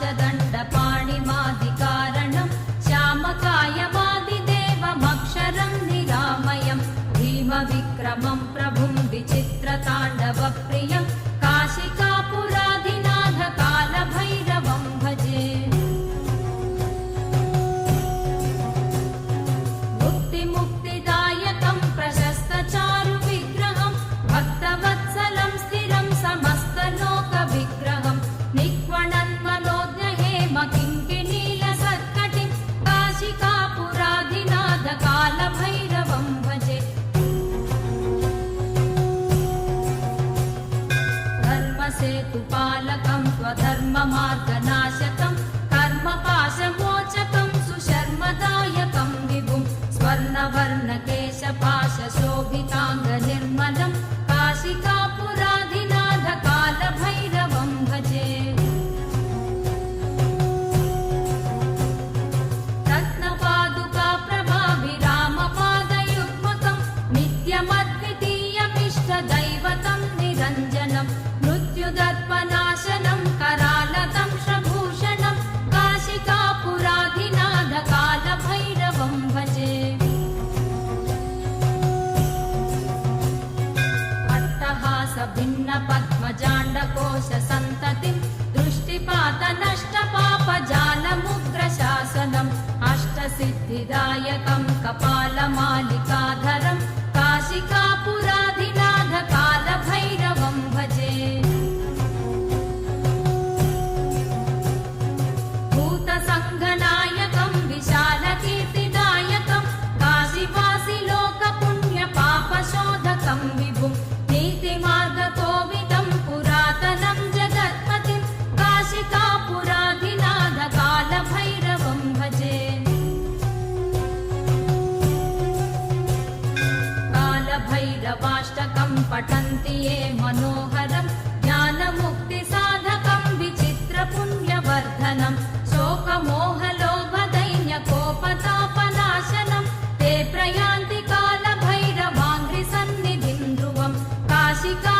பாசதண்ட பாணி மாதிரி धर्मसेतुपालकं स्वधर्ममार्गनाशकं कर्मपाशमोचकं सुशर्मदायकं विभुं स्वर्णवर्णकेशपाशशोभिताङ्गनिर्मलं काशिकापुराधिनाथ भिन्न पद्मजाण्डकोश सन्ततिं दृष्टिपात नष्टपापजालमुग्रशासनम् अष्टसिद्धिदायकं कपालमालिकाधरं काशिकापुराधिनाथ पठन्ति ये मनोहरं ज्ञानमुक्तिसाधकं विचित्रपुण्यवर्धनं शोकमोहलोभदैन्यकोपतापनाशनं ते प्रयान्ति कालभैरवाङ्घ्रिसन्निधिं ध्रुवं काशिका